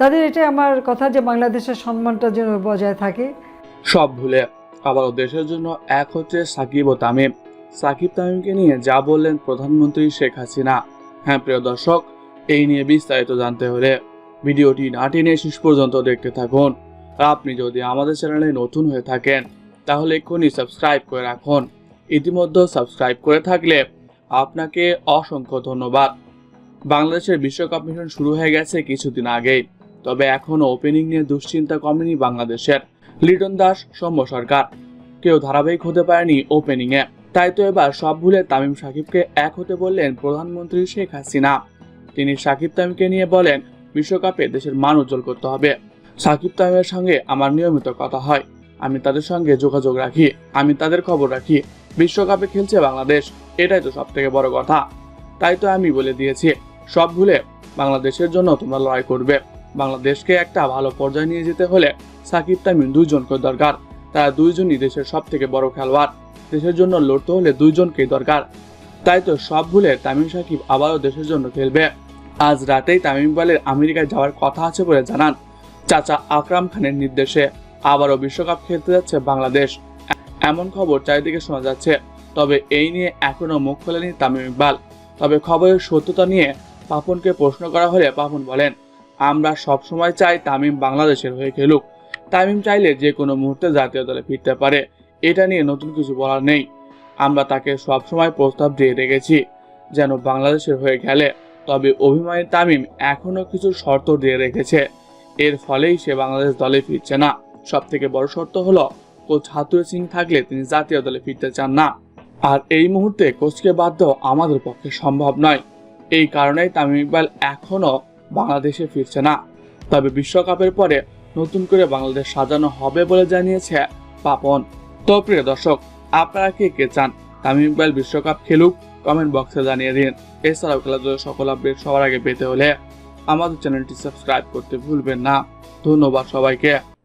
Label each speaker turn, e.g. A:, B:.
A: তাদের এটাই আমার কথা যে বাংলাদেশের সম্মানটা যেন বজায় থাকে।
B: সব ভুলে আবারও দেশের জন্য এক হচ্ছে সাকিব ও তামিম। সাকিব তামিমকে নিয়ে যা বললেন প্রধানমন্ত্রী শেখ হাসিনা। হ্যাঁ প্রিয় দর্শক, এই নিয়ে বিস্তারিত জানতে হলে ভিডিওটি না টেনে শেষ পর্যন্ত দেখতে থাকুন। আপনি যদি আমাদের চ্যানেলে নতুন হয়ে থাকেন, তাহলে এক্ষুনি সাবস্ক্রাইব করে রাখুন। ইতিমধ্যে সাবস্ক্রাইব করে থাকলে আপনাকে অসংখ্য ধন্যবাদ। বাংলাদেশের বিশ্বকাপ মিশন শুরু হয়ে গেছে কিছুদিন আগেই। তবে এখনও ওপেনিং নিয়ে দুশ্চিন্তা কমেনি বাংলাদেশের। লিটন দাস, সৌম্য সরকার। কেউ ধারাবাহিক হতে পারেনি ওপেনিংয়ে তাই তো এবার সব ভুলে তামিম সাকিবকে এক হতে বললেন প্রধানমন্ত্রী শেখ হাসিনা। তিনি সাকিব তামিমকে নিয়ে বলেন, বিশ্বকাপে দেশের মান উজ্জ্বল করতে হবে। সাকিব তামিমের সঙ্গে আমার নিয়মিত কথা হয়। আমি তাদের সঙ্গে যোগাযোগ রাখি। আমি তাদের খবর রাখি। বিশ্বকাপে খেলছে বাংলাদেশ। এটাই তো সব থেকে বড় কথা। তাই তো আমি বলে দিয়েছি, সব ভুলে বাংলাদেশের জন্য তোমরা লড়াই করবে। বাংলাদেশকে একটা ভালো পর্যায়ে নিয়ে যেতে হলে সাকিব তামিম দুইজনকে দরকার। তারা দুইজনই দেশের সব থেকে বড় খেলোয়াড়। দেশের জন্য লড়তে হলে দুইজনকেই দরকার। তাই তো সব ভুলে তামিম সাকিব আবারও দেশের জন্য খেলবে। আজ রাতেই তামিম ইকবালের আমেরিকায় যাওয়ার কথা আছে বলে জানান চাচা আকরাম খানের নির্দেশে। আবারও বিশ্বকাপ খেলতে যাচ্ছে বাংলাদেশ। এমন খবর চারিদিকে শোনা যাচ্ছে। তবে এই নিয়ে এখনও মুখ খোলেনি তামিম ইকবাল। তবে খবরের সত্যতা নিয়ে পাপনকে প্রশ্ন করা হলে পাপন বলেন আমরা সবসময় চাই তামিম বাংলাদেশের হয়ে খেলুক। তামিম চাইলে যে কোনো মুহূর্তে জাতীয় দলে ফিরতে পারে। এটা নিয়ে নতুন কিছু বলার নেই। আমরা তাকে সবসময় প্রস্তাব দিয়ে রেখেছি, যেন বাংলাদেশের হয়ে খেলে। তবে অভিমানী তামিম এখনও কিছু শর্ত দিয়ে রেখেছে। এর ফলেই সে বাংলাদেশ দলে ফিরছে না। সব থেকে বড় শর্ত হলো, কোচ হাতুরে সিং থাকলে তিনি জাতীয় দলে ফিরতে চান না। আর এই মুহূর্তে কোচকে বাদ দেওয়া আমাদের পক্ষে সম্ভব নয়। এই কারণেই তামিম ইকবাল এখনও বাংলাদেশে ফিরছে না। তবে বিশ্বকাপের পরে নতুন করে বাংলাদেশ সাজানো হবে বলে জানিয়েছে পাপন। তো প্রিয় দর্শক, আপনারা কে কে চান? তামিম ইকবাল, বিশ্বকাপ খেলুক কমেন্ট বক্সে জানিয়ে দিন। এছাড়াও খেলাধুলার সকল আপডেট সবার আগে পেতে হলে আমাদের চ্যানেলটি সাবস্ক্রাইব করতে ভুলবেন না। ধন্যবাদ সবাইকে।